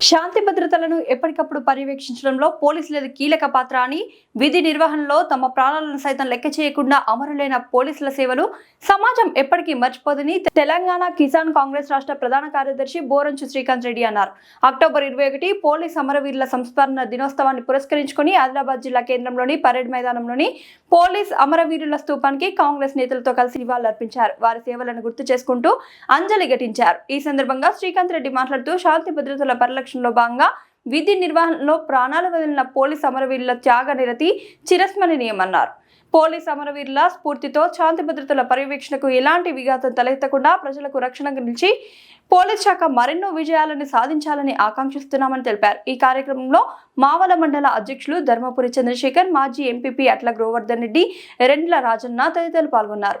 శాంతి భద్రతలను ఎప్పటికప్పుడు పర్యవేక్షించడంలో పోలీసులది కీలక పాత్ర అని విధి నిర్వహణలో తమ ప్రాణాలను సైతం లెక్క చేయకుండా అమరులైన పోలీసుల సేవలు సమాజం ఎప్పటికీ మర్చిపోదని తెలంగాణ కిసాన్ కాంగ్రెస్ రాష్ట్ర ప్రధాన కార్యదర్శి బోరంచు శ్రీకాంత్ రెడ్డి అన్నారు. అక్టోబర్ ఇరవై ఒకటి పోలీస్ అమరవీరుల సంస్మరణ దినోత్సవాన్ని పురస్కరించుకుని ఆదిలాబాద్ జిల్లా కేంద్రంలోని పరేడ్ మైదానంలోని పోలీస్ అమరవీరుల స్తూపానికి కాంగ్రెస్ నేతలతో కలిసి నివాళులర్పించారు. వారి సేవలను గుర్తు చేసుకుంటూ అంజలి ఘటించారు. ఈ సందర్భంగా శ్రీకాంత్ రెడ్డి మాట్లాడుతూ శాంతి భద్రతల పరిరక్షణలో భాగంగా విధి నిర్వహణలో ప్రాణాలు వదిలిన పోలీస్ అమరవీరుల త్యాగ నిరతి చిరస్మరణీయమన్నారు. పోలీస్ అమరవీరుల స్ఫూర్తితో శాంతి భద్రతల పర్యవేక్షణకు ఎలాంటి విఘాతం తలెత్తకుండా ప్రజలకు రక్షణ నిలిచి పోలీస్ శాఖ మరెన్నో విజయాలను సాధించాలని ఆకాంక్షిస్తున్నామని తెలిపారు. ఈ కార్యక్రమంలో మావల మండల అధ్యక్షులు ధర్మపురి చంద్రశేఖర్ మాజీ ఎంపీపీ అట్ల గోవర్ధన్ రెడ్డి రెండ్ల రాజన్న తదితరులు పాల్గొన్నారు.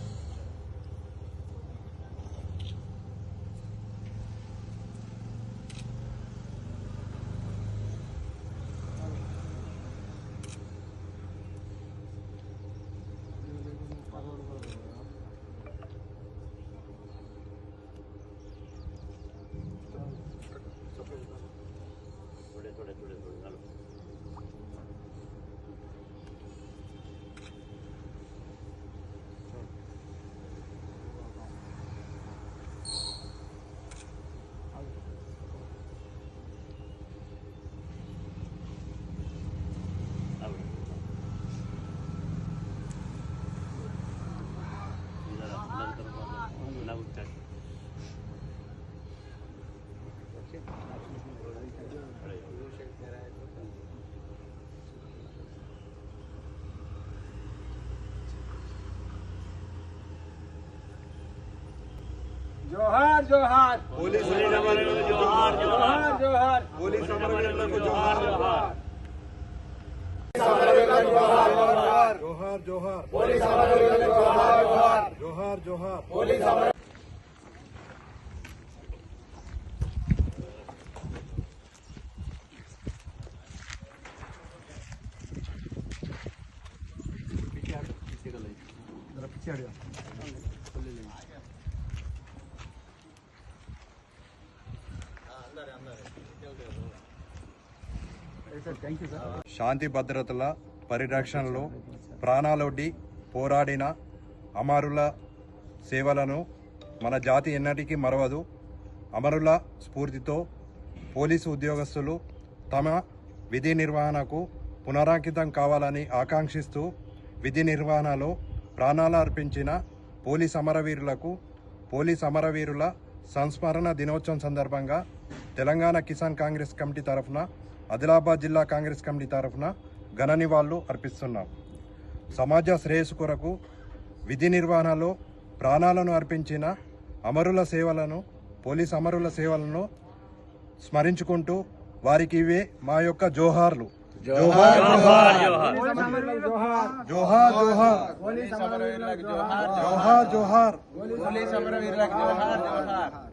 Gracias. जोहार जोहार। पुलिस जोहार जोहार। जोहार पुलिस जोहार जोहार। जोहार पुलिस जोहार जोहार। जोहार जोहार। पुलिस पीछे हट। जा శాంతి భద్రతల పరిరక్షణలో ప్రాణాలొడ్డి పోరాడిన అమరుల సేవలను మన జాతి ఎన్నటికీ మరవదు. అమరుల స్ఫూర్తితో పోలీసు ఉద్యోగస్తులు తమ విధి నిర్వహణకు పునరాంకితం కావాలని ఆకాంక్షిస్తూ విధి నిర్వహణలో ప్రాణాలు అర్పించిన పోలీస్ అమరవీరులకు పోలీస్ అమరవీరుల సంస్మరణ దినోత్సవం సందర్భంగా తెలంగాణ కిసాన్ కాంగ్రెస్ కమిటీ తరఫున ఆదిలాబాద్ జిల్లా కాంగ్రెస్ కమిటీ తరఫున ఘన నివాళులు అర్పిస్తున్నాం. సమాజ శ్రేయస్సు కొరకు విధి నిర్వహణలో ప్రాణాలను అర్పించిన అమరుల సేవలను పోలీస్ అమరుల సేవలను స్మరించుకుంటూ వారికి ఇవే మా యొక్క జోహార్లు. जोहार जोहार। जोहार। जोहार। जोहार गोली समरवीर जोहार जोहार। जोहार गोली समरवीर जोहार जोहार।